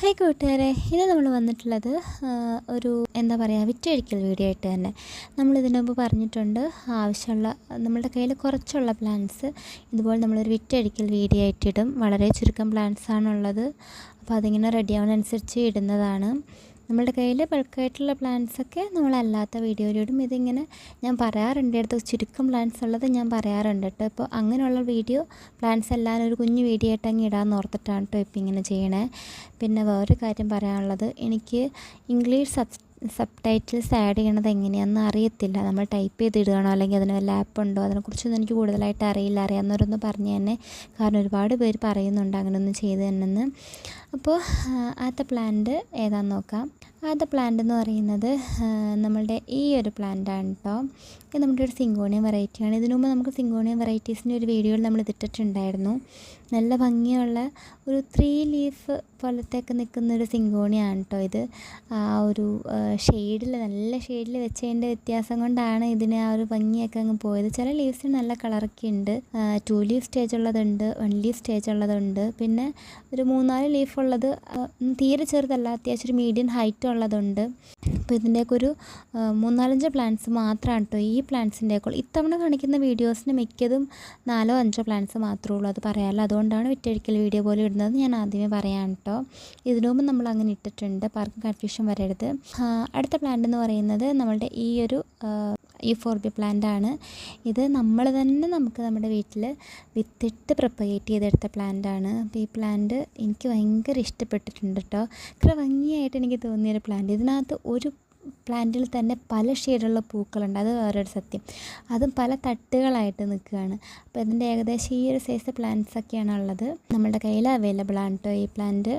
Hi കൂട്ടുകാരെ. ഇന്ന് നമ്മൾ വന്നിട്ടുള്ളത് ഒരു എന്താ പറയുക വിറ്റഴിക്കൽ വീഡിയോ ആയിട്ട് തന്നെ. നമ്മൾ ഇതിനു മുമ്പ് പറഞ്ഞിട്ടുണ്ട് ആവശ്യമുള്ള നമ്മളുടെ കയ്യിൽ കുറച്ചുള്ള പ്ലാന്റ്സ് ഇതുപോലെ നമ്മളൊരു വിറ്റഴിക്കൽ വീഡിയോ ആയിട്ടിടും വളരെ ചുരുക്കം പ്ലാൻസ് ആണുള്ളത്. അപ്പോൾ അതിങ്ങനെ റെഡി ആവുന്നതനുസരിച്ച് ഇടുന്നതാണ്. നമ്മളുടെ കയ്യിൽ ബൾക്കായിട്ടുള്ള പ്ലാൻസൊക്കെ നമ്മളല്ലാത്ത വീഡിയോയിലിടും ഇതിങ്ങനെ ഞാൻ പറയാറുണ്ട്. അടുത്ത് ചുരുക്കം പ്ലാൻസ് ഉള്ളത് ഞാൻ പറയാറുണ്ട് കേട്ടോ. ഇപ്പോൾ അങ്ങനെയുള്ള വീഡിയോ പ്ലാൻസ് എല്ലാം ഒരു കുഞ്ഞു വീഡിയോ ആയിട്ട് അങ്ങ് ഇടാമെന്ന് ഓർത്തിട്ടാണ് കേട്ടോ ഇപ്പോൾ ഇങ്ങനെ ചെയ്യണേ. പിന്നെ വേറൊരു കാര്യം പറയാനുള്ളത്. എനിക്ക് English sub subtitles add ചെയ്യണത് എങ്ങനെയാണെന്ന് അറിയത്തില്ല. നമ്മൾ ടൈപ്പ് ചെയ്തിടുകയാണോ അല്ലെങ്കിൽ അതിന് വല്ല ആപ്പ് ഉണ്ടോ അതിനെക്കുറിച്ചൊന്നും എനിക്ക് കൂടുതലായിട്ട് അറിയില്ല. അറിയാവുന്നവരൊന്ന് പറഞ്ഞു തന്നെ. കാരണം ഒരുപാട് പേര് പറയുന്നുണ്ട് അങ്ങനെയൊന്നും ചെയ്ത് തന്നെന്ന്. അപ്പോൾ ആദ്യത്തെ പ്ലാന്റ് ഏതാണെന്ന് നോക്കാം. ആദ്യത്തെ പ്ലാന്റ് എന്ന് പറയുന്നത് നമ്മളുടെ ഈ ഒരു പ്ലാന്റാണ് കേട്ടോ ഇത് നമ്മുടെ ഒരു സിങ്കോണിയം വെറൈറ്റിയാണ് ഇതിനു മുമ്പ് നമുക്ക് സിങ്കോണിയം വെറൈറ്റീസിന്റെ ഒരു വീഡിയോയിൽ നമ്മൾ ഇതിട്ടിട്ടുണ്ടായിരുന്നു. നല്ല ഭംഗിയുള്ള ഒരു ത്രീ ലീഫ് പോലത്തേക്ക് നിൽക്കുന്ന ഒരു സിങ്കോണിയാണ് കേട്ടോ ഇത്. ആ ഒരു ഷെയ്ഡിൽ നല്ല ഷെയ്ഡിൽ വെച്ചതിന്റെ വ്യത്യാസം കൊണ്ടാണ് ഇതിന് ആ ഒരു ഭംഗിയൊക്കെ അങ്ങ് പോയത്. ചില ലീവ്സിന് നല്ല കളറൊക്കെ ഉണ്ട്. ടു ലീഫ് സ്റ്റേജ് ഉള്ളതുണ്ട് വൺ ലീഫ് സ്റ്റേജ് ഉള്ളതുണ്ട്. പിന്നെ ഒരു മൂന്നാൽ ലീഫ് ഉള്ളത് തീരെ ചെറുതല്ല അത്യാവശ്യം ഒരു മീഡിയം ഹൈറ്റ് ഉള്ളതുണ്ട്. അപ്പോൾ ഇതിന്റെയൊക്കെ ഒരു മൂന്നാലഞ്ച് പ്ലാന്റ്സ് മാത്രമാണ് കേട്ടോ ഈ പ്ലാന്റ്സിന്റെയൊക്കെ ഇത്തവണ കാണിക്കുന്ന വീഡിയോസിന് മിക്കതും നാലോ അഞ്ചോ പ്ലാന്റ്സ് മാത്രമേ ഉള്ളൂ അത് പറയാമല്ലോ അതുകൊണ്ടാണ് വിറ്റഴിക്കൽ വീഡിയോ പോലെ ഇടുന്നത്. ഞാൻ ആദ്യമേ പറയാം കേട്ടോ ഇതിനു മുമ്പ് നമ്മൾ അങ്ങനെ ഇട്ടിട്ടുണ്ട്. പാർക്കും കൺഫ്യൂഷൻ വരരുത്. അടുത്ത പ്ലാന്റ് എന്ന് പറയുന്നത് നമ്മളുടെ ഈ ഒരു ഈ ഫോർബി പ്ലാന്റ് ആണ്. ഇത് നമ്മൾ തന്നെ നമുക്ക് നമ്മുടെ വീട്ടിൽ വിത്തിട്ട് പ്രൊപ്പഗേറ്റ് ചെയ്തെടുത്ത പ്ലാന്റ് ആണ്. അപ്പോൾ ഈ പ്ലാന്റ് എനിക്ക് ഭയങ്കര ഇഷ്ടപ്പെട്ടിട്ടുണ്ട് കേട്ടോ ഇത്ര ഭംഗിയായിട്ട് എനിക്ക് തോന്നിയൊരു പ്ലാന്റ് ഇതിനകത്ത് ഒരു പ്ലാന്റിൽ തന്നെ പല ഷെയ്ഡുള്ള പൂക്കളുണ്ട്. അത് വേറൊരു സത്യം. അതും പല തട്ടുകളായിട്ട് നിൽക്കുകയാണ്. അപ്പോൾ ഇതിന്റെ ഏകദേശം ഈ ഒരു സൈസ് പ്ലാന്റ്സ് ഒക്കെയാണ് ഉള്ളത്. നമ്മുടെ കയ്യിൽ അവൈലബിൾ ആണ് കേട്ടോ ഈ പ്ലാന്റ്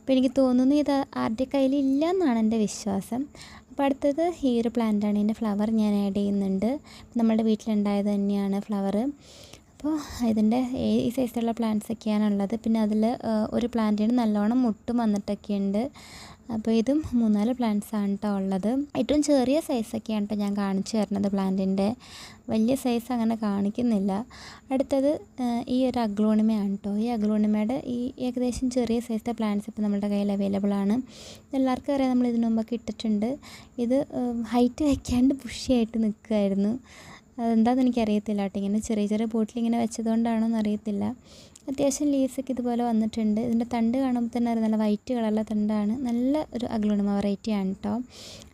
അപ്പോൾ എനിക്ക് തോന്നുന്നു ഇത് ആരുടെ കയ്യിൽ ഇല്ല എന്നാണ് എന്റെ വിശ്വാസം. അപ്പോൾ അടുത്തത് ഈ ഒരു പ്ലാന്റാണ് ഇതിന്റെ ഫ്ലവർ ഞാൻ ആഡ് ചെയ്യുന്നുണ്ട്. നമ്മുടെ വീട്ടിലുണ്ടായത് തന്നെയാണ് ഫ്ലവർ അപ്പോൾ ഇതിന്റെ ഈ സൈസിലുള്ള പ്ലാന്റ്സ് ഒക്കെയാണ് ഉള്ളത്. പിന്നെ അതിൽ ഒരു പ്ലാന്റിന് നല്ലോണം മുട്ടും വന്നിട്ടൊക്കെയുണ്ട്. അപ്പോൾ ഇതും മൂന്നാൽ പ്ലാന്റ്സ് ആണ് കേട്ടോ ഉള്ളത്. ഏറ്റവും ചെറിയ സൈസൊക്കെയാണ് കേട്ടോ ഞാൻ കാണിച്ചു തരുന്നത് പ്ലാന്റിന്റെ വലിയ സൈസ് അങ്ങനെ കാണിക്കുന്നില്ല. അടുത്തത് ഈ ഒരു അഗ്ലോണിമയാണ് കേട്ടോ ഈ അഗ്ലോണിമയുടെ ഈ ഏകദേശം ചെറിയ സൈസിലെ പ്ലാന്റ്സ് ഇപ്പോൾ നമ്മുടെ കയ്യിൽ അവൈലബിൾ ആണ്. എല്ലാവർക്കും അറിയാം നമ്മൾ ഇതിനു മുമ്പൊക്കെ ഇട്ടിട്ടുണ്ട്. ഇത് ഹൈറ്റ് വയ്ക്കാണ്ട് പുഷിയായിട്ട് നിൽക്കുമായിരുന്നു അതെന്താണെന്ന് എനിക്കറിയത്തില്ല കേട്ടോ ഇങ്ങനെ ചെറിയ ചെറിയ ബോട്ടിൽ ഇങ്ങനെ വെച്ചതുകൊണ്ടാണോ എന്നറിയത്തില്ല അത്യാവശ്യം ലീവ്സൊക്കെ ഇതുപോലെ വന്നിട്ടുണ്ട്. ഇതിന്റെ തണ്ട് കാണുമ്പോൾ തന്നെ അറിയാം നല്ല വൈറ്റ് കളറിലെ തണ്ടാണ്. നല്ല ഒരു അഗ്ലോണിമ വെറൈറ്റി ആണ് കേട്ടോ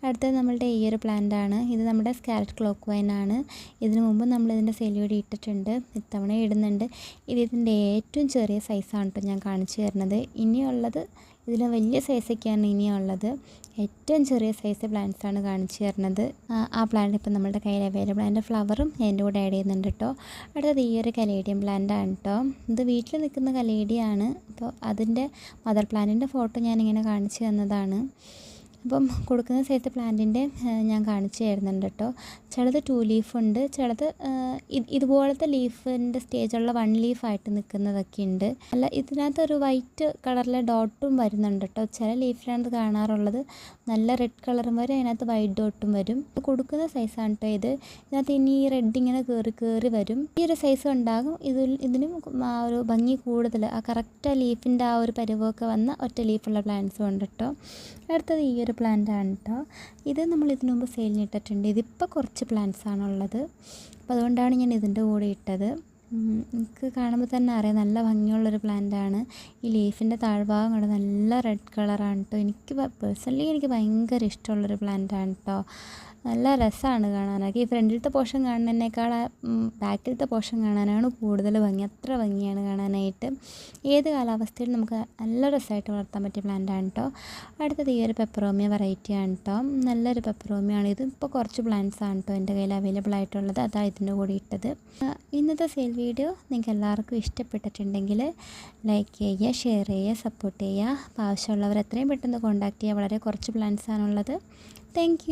അടുത്തത് നമ്മളുടെ ഈ ഒരു പ്ലാന്റ് ആണ്. ഇത് നമ്മുടെ സ്കാരറ്റ് ക്ലോക്ക് വൈൻ ആണ്. ഇതിനു മുമ്പ് നമ്മൾ ഇതിന്റെ സെലിയോടി ഇട്ടിട്ടുണ്ട്. ഇത്തവണ ഇടുന്നുണ്ട്. ഇത് ഇതിന്റെ ഏറ്റവും ചെറിയ സൈസാണ് കേട്ടോ ഞാൻ കാണിച്ചു തരുന്നത്. ഇനിയുള്ളത് ഇതിന് വലിയ സൈസൊക്കെയാണ് ഇനിയുള്ളത്. ഏറ്റവും ചെറിയ സൈസ് പ്ലാന്റ്സ് ആണ് കാണിച്ചു തരുന്നത്. ആ പ്ലാന്റ് ഇപ്പം നമ്മുടെ കയ്യിൽ അവൈലബിൾ അതിന്റെ ഫ്ലവറും എന്റെ കൂടെ ആഡ് ചെയ്യുന്നുണ്ട് കേട്ടോ. അടുത്തത് ഈ ഒരു കലേഡിയം പ്ലാന്റ് ആണ് കേട്ടോ. ഇത് വീട്ടിൽ നിൽക്കുന്ന കലേഡിയാണ്. അപ്പോൾ അതിന്റെ മദർ പ്ലാന്റിന്റെ ഫോട്ടോ ഞാനിങ്ങനെ കാണിച്ചു തന്നതാണ്. അപ്പം കൊടുക്കുന്ന സൈസ് പ്ലാന്റിന്റെ ഞാൻ കാണിച്ചു തരുന്നുണ്ട് കേട്ടോ. ചിലത് ടു ലീഫുണ്ട് ചിലത് ഇതുപോലത്തെ ലീഫിന്റെ സ്റ്റേജുള്ള വൺ ലീഫായിട്ട് നിൽക്കുന്നതൊക്കെ ഉണ്ട്. അല്ല ഇതിനകത്ത് ഒരു വൈറ്റ് കളറിലെ ഡോട്ടും വരുന്നുണ്ട് കേട്ടോ. ചില ലീഫിലാണ് കാണാറുള്ളത് നല്ല റെഡ് കളറും വരും അതിനകത്ത് വൈറ്റ് ഡോട്ടും വരും. കൊടുക്കുന്ന സൈസാണ് കേട്ടോ ഇത്. ഇതിനകത്ത് ഇനി ഈ റെഡ് ഇങ്ങനെ കയറി കയറി വരും. ഈ ഒരു സൈസ് ഉണ്ടാകും. ഇതിൽ ഇതിനും ആ ഒരു ഭംഗി കൂടുതൽ. ആ കറക്റ്റ് ലീഫിന്റെ ആ ഒരു പരിവൊക്കെ വന്ന ഒറ്റ ലീഫുള്ള പ്ലാന്റ്സും ഉണ്ട് കേട്ടോ. അടുത്തത് ഈ ഒരു പ്ലാന്റ് ആണ് കേട്ടോ ഇത് നമ്മൾ ഇതിനു മുമ്പ് സെയിലിന് ഇട്ടിട്ടുണ്ട് ഇതിപ്പോൾ കുറച്ച് പ്ലാന്റ്സ് ആണുള്ളത് അപ്പോൾ അതുകൊണ്ടാണ് ഞാൻ ഇതിന്റെ കൂടെ ഇട്ടത്. എനിക്ക് കാണുമ്പോൾ തന്നെ അറിയാം നല്ല ഭംഗിയുള്ളൊരു ആണ്. ഈ ലീഫിന്റെ താഴ്ഭാഗം കണ്ട് നല്ല റെഡ് കളറാണ് കേട്ടോ എനിക്ക് പേഴ്സണലി എനിക്ക് ഭയങ്കര ഇഷ്ടമുള്ളൊരു ആണ് കേട്ടോ നല്ല രസമാണ് കാണാനൊക്കെ. ഈ ഫ്രണ്ടിലത്തെ പോർഷൻ കാണുന്നതിനേക്കാൾ ബാക്കിലത്തെ പോർഷൻ കാണാനാണ് കൂടുതൽ ഭംഗി. അത്ര ഭംഗിയാണ് കാണാനായിട്ട്. ഏത് കാലാവസ്ഥയിലും നമുക്ക് നല്ല രസമായിട്ട് വളർത്താൻ പറ്റിയ പ്ലാന്റാണ് കേട്ടോ അടുത്തത് ഈ ഒരു പെപ്പറോമിയ വെറൈറ്റി ആണ് കേട്ടോ നല്ലൊരു പെപ്പറോമിയാണ്. ഇത് ഇപ്പോൾ കുറച്ച് പ്ലാന്റ്സ് ആണ് കേട്ടോ എന്റെ കയ്യിൽ അവൈലബിൾ ആയിട്ടുള്ളത്. അതാണ് ഇതിന്റെ കൂടി ഇട്ടത്. ഇന്നത്തെ സെയിൽ വീഡിയോ നിങ്ങൾക്ക് എല്ലാവർക്കും ഇഷ്ടപ്പെട്ടിട്ടുണ്ടെങ്കിൽ ലൈക്ക് ചെയ്യുക ഷെയർ ചെയ്യുക സപ്പോർട്ട് ചെയ്യുക. അപ്പോൾ ആവശ്യമുള്ളവർ എത്രയും പെട്ടെന്ന് കോൺടാക്ട് ചെയ്യുക. വളരെ കുറച്ച് പ്ലാന്റ്സ് ആണുള്ളത്. താങ്ക്